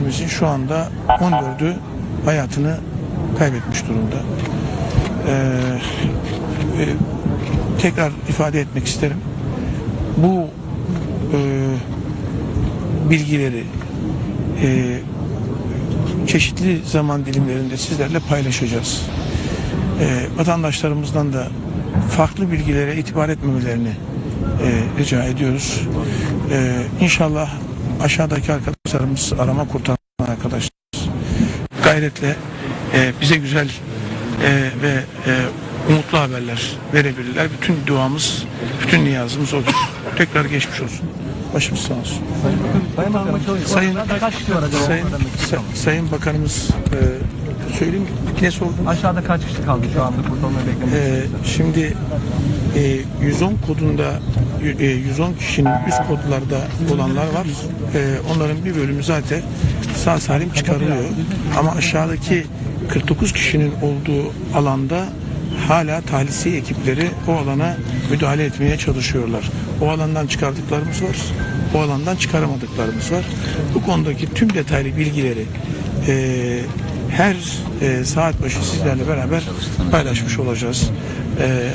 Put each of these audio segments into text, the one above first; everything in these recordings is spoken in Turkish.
kişimizin şu anda 14'ü hayatını kaybetmiş durumda. Ee, e, tekrar ifade etmek isterim. Bu e, bilgileri e, çeşitli zaman dilimlerinde sizlerle paylaşacağız. E, vatandaşlarımızdan da farklı bilgilere itibar etmemelerini e, rica ediyoruz. E, inşallah aşağıdaki arkadaşlarımız arama kurtarma arkadaşlar gayretle e, bize güzel e, ve e, umutlu haberler verebilirler. Bütün duamız, bütün niyazımız odur. Tekrar geçmiş olsun. Başımız sağ olsun. Sayın Sayın? Sayın, Sa- Sayın Bakanımız e, söyleyeyim? Ne sordun? Aşağıda kaç kişi kaldı şu anda kurtarmayı beklemek Ee, şimdi e, 110 kodunda e, 110 kişinin üst kodlarda olanlar var. E, onların bir bölümü zaten sağ salim çıkarılıyor. Ama aşağıdaki 49 kişinin olduğu alanda hala talihsiz ekipleri o alana müdahale etmeye çalışıyorlar. O alandan çıkardıklarımız var. O alandan çıkaramadıklarımız var. Bu konudaki tüm detaylı bilgileri e, her e, saat başı sizlerle beraber paylaşmış olacağız. E,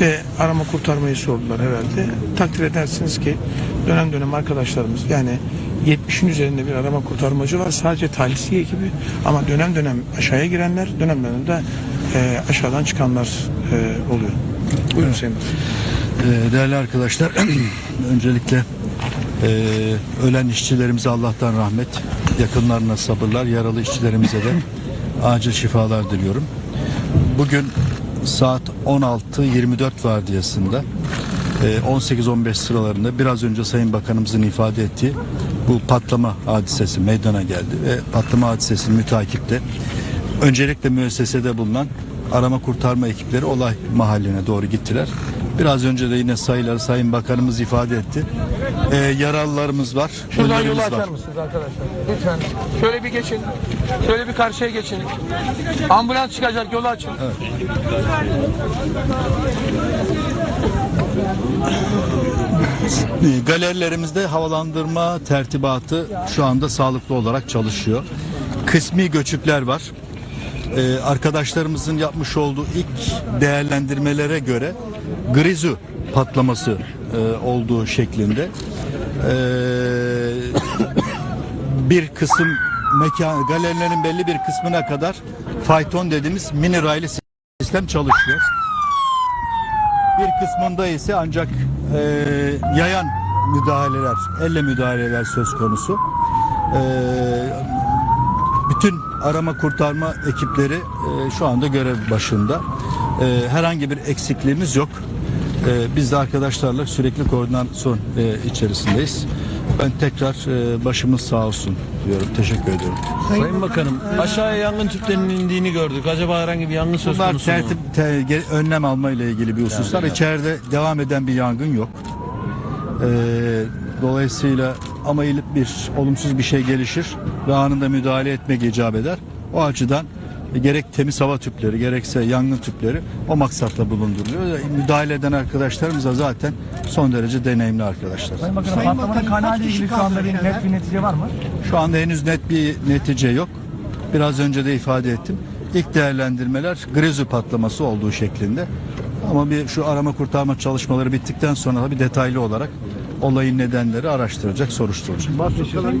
ve arama kurtarmayı sordular herhalde. Takdir edersiniz ki dönem dönem arkadaşlarımız yani 70'in üzerinde bir arama kurtarmacı var. Sadece talihsiz ekibi ama dönem dönem aşağıya girenler, dönem dönem de e, aşağıdan çıkanlar e, oluyor. Buyurun Sayın Bakan. Ee, Değerli arkadaşlar, öncelikle e, ölen işçilerimize Allah'tan rahmet, yakınlarına sabırlar, yaralı işçilerimize de acil şifalar diliyorum. Bugün saat 16.24 vardiyasında e, 18-15 sıralarında biraz önce Sayın Bakanımızın ifade ettiği bu patlama hadisesi meydana geldi ve patlama hadisesinin mütakipte öncelikle müessesede bulunan arama kurtarma ekipleri olay mahalline doğru gittiler. Biraz önce de yine sayıları Sayın Bakanımız ifade etti. Ee, yaralılarımız var. Şuradan yolu var. açar mısınız arkadaşlar? Lütfen. Şöyle bir geçin. Şöyle bir karşıya geçin. Ambulans çıkacak yolu açın. Ee, Galerilerimizde havalandırma tertibatı şu anda sağlıklı olarak çalışıyor. Kısmi göçükler var. Ee, arkadaşlarımızın yapmış olduğu ilk değerlendirmelere göre grizu patlaması e, olduğu şeklinde. Ee, bir kısım mekan galerilerin belli bir kısmına kadar fayton dediğimiz mini raylı sistem çalışıyor. Bir kısmında ise ancak e, yayan müdahaleler, elle müdahaleler söz konusu. E, bütün arama kurtarma ekipleri e, şu anda görev başında. E, herhangi bir eksikliğimiz yok. E, biz de arkadaşlarla sürekli koordinasyon e, içerisindeyiz. Ben tekrar e, başımız sağ olsun diyorum. Teşekkür ediyorum. Sayın Bakanım aşağıya yangın tüplerinin indiğini gördük. Acaba herhangi bir yangın söz Bunlar konusu mu? tertip, te- ge- önlem alma ile ilgili bir hususlar. İçeride devam eden bir yangın yok. Ee, dolayısıyla ama bir olumsuz bir şey gelişir ve anında müdahale etmek icap eder. O açıdan e, gerek temiz hava tüpleri gerekse yangın tüpleri o maksatla bulunduruluyor. E, Müdahale eden arkadaşlarımız da zaten son derece deneyimli arkadaşlar. Sayın Bakanım patlamanın kaynağı ile ilgili şu anda bir net bir netice var mı? Şu anda henüz net bir netice yok. Biraz önce de ifade ettim. İlk değerlendirmeler grizu patlaması olduğu şeklinde. Ama bir şu arama kurtarma çalışmaları bittikten sonra da bir detaylı olarak olayın nedenleri araştıracak, soruşturulacak. Sayın